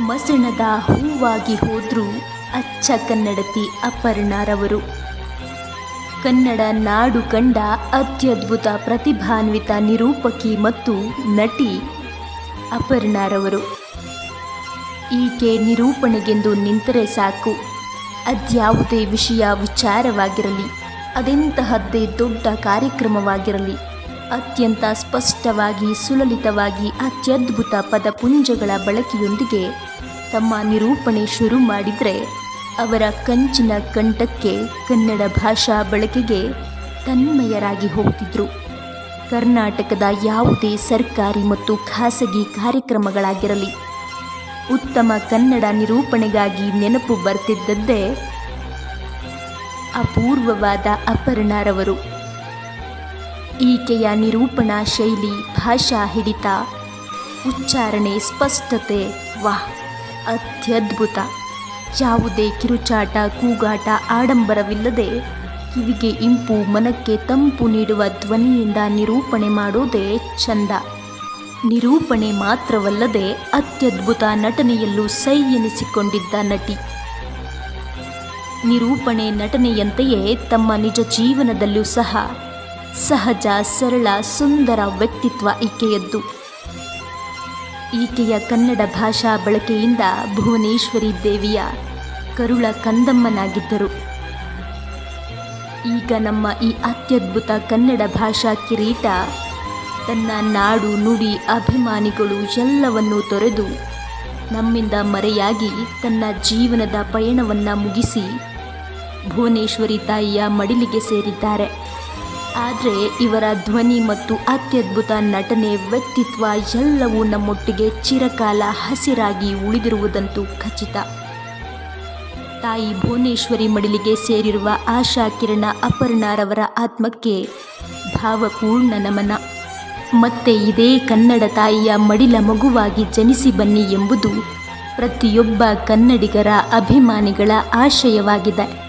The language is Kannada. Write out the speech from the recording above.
ಮಸಣದ ಹೂವಾಗಿ ಹೋದ್ರು ಅಚ್ಚ ಕನ್ನಡತಿ ಅಪರ್ಣಾರವರು. ಕನ್ನಡ ನಾಡು ಕಂಡ ಅತ್ಯದ್ಭುತ ಪ್ರತಿಭಾನ್ವಿತ ನಿರೂಪಕಿ ಮತ್ತು ನಟಿ ಅಪರ್ಣಾರವರು. ಈಕೆ ನಿರೂಪಣೆಗೆಂದು ನಿಂತರೆ ಸಾಕು. ಅದ್ಯಾವುದೇ ವಿಷಯ ವಿಚಾರವಾಗಿರಲಿ, ಅದೆಂತಹದ್ದೇ ದೊಡ್ಡ ಕಾರ್ಯಕ್ರಮವಾಗಿರಲಿ. ಅತ್ಯಂತ ಸ್ಪಷ್ಟವಾಗಿ, ಸುಲಲಿತವಾಗಿ ಅತ್ಯದ್ಭುತ ಪದಪುಂಜಗಳ ಬಳಕೆಯೊಂದಿಗೆ ತಮ್ಮ ನಿರೂಪಣೆ ಶುರು ಮಾಡಿದರೆ, ಅವರ ಕಂಚಿನ ಕಂಠಕ್ಕೆ ಕನ್ನಡ ಭಾಷಾ ಬಳಕೆಗೆ ತನ್ಮಯರಾಗಿ ಹೋಗ್ತಿದ್ರು ಕರ್ನಾಟಕದ ಯಾವುದೇ ಸರ್ಕಾರಿ ಮತ್ತು ಖಾಸಗಿ ಕಾರ್ಯಕ್ರಮಗಳಾಗಿರಲಿ, ಉತ್ತಮ ಕನ್ನಡ ನಿರೂಪಣೆಗಾಗಿ ನೆನಪು ಬರ್ತಿದ್ದದ್ದೇ ಅಪೂರ್ವವಾದ ಅಪರ್ಣಾರವರು. ಈಕೆಯ ನಿರೂಪಣಾ ಶೈಲಿ, ಭಾಷಾ ಹಿಡಿತ, ಉಚ್ಚಾರಣೆ ಸ್ಪಷ್ಟತೆ, ವಾಹ್, ಅತ್ಯದ್ಭುತ. ಯಾವುದೇ ಕಿರುಚಾಟ, ಕೂಗಾಟ ಆಡಂಬರವಿಲ್ಲದೆ ಕಿವಿಗೆ ಇಂಪು, ಮನಕ್ಕೆ ತಂಪು ನೀಡುವ ಧ್ವನಿಯಿಂದ ನಿರೂಪಣೆ ಮಾಡೋದೇ ಚಂದ ನಿರೂಪಣೆ ಮಾತ್ರವಲ್ಲದೆ ಅತ್ಯದ್ಭುತ ನಟನೆಯಲ್ಲೂ ಸೈ ಎನಿಸಿಕೊಂಡಿದ್ದ ನಟಿ. ನಿರೂಪಣೆ ನಟನೆಯಂತೆಯೇ ತಮ್ಮ ನಿಜ ಜೀವನದಲ್ಲೂ ಸಹ ಸಹಜ, ಸರಳ, ಸುಂದರ ವ್ಯಕ್ತಿತ್ವ ಈಕೆಯದ್ದು. ಈಕೆಯ ಕನ್ನಡ ಭಾಷಾ ಬಳಕೆಯಿಂದ ಭುವನೇಶ್ವರಿ ದೇವಿಯ ಕರುಳ ಕಂದಮ್ಮನಾಗಿದ್ದರು. ಈಗ ನಮ್ಮ ಈ ಅತ್ಯದ್ಭುತ ಕನ್ನಡ ಭಾಷಾ ಕಿರೀಟ ತನ್ನ ನಾಡು, ನುಡಿ, ಅಭಿಮಾನಿಗಳು ಎಲ್ಲವನ್ನೂ ತೊರೆದು ನಮ್ಮಿಂದ ಮರೆಯಾಗಿ ತನ್ನ ಜೀವನದ ಪಯಣವನ್ನು ಮುಗಿಸಿ ಭುವನೇಶ್ವರಿ ತಾಯಿಯ ಮಡಿಲಿಗೆ ಸೇರಿದ್ದಾರೆ. ಆದರೆ ಇವರ ಧ್ವನಿ ಮತ್ತು ಅತ್ಯದ್ಭುತ ನಟನೆ ವ್ಯಕ್ತಿತ್ವ ಎಲ್ಲವೂ ನಮ್ಮೊಟ್ಟಿಗೆ ಚಿರಕಾಲ ಹಸಿರಾಗಿ ಉಳಿದಿರುವುದಂತೂ ಖಚಿತ. ತಾಯಿ ಭುವನೇಶ್ವರಿ ಮಡಿಲಿಗೆ ಸೇರಿರುವ ಆಶಾ ಕಿರಣ ಅಪರ್ಣಾರವರ ಆತ್ಮಕ್ಕೆ ಭಾವಪೂರ್ಣ ನಮನ. ಮತ್ತೆ ಇದೇ ಕನ್ನಡ ತಾಯಿಯ ಮಡಿಲ ಮಗುವಾಗಿ ಜನಿಸಿ ಬನ್ನಿ ಎಂಬುದು ಪ್ರತಿಯೊಬ್ಬ ಕನ್ನಡಿಗರ ಅಭಿಮಾನಿಗಳ ಆಶಯವಾಗಿದೆ.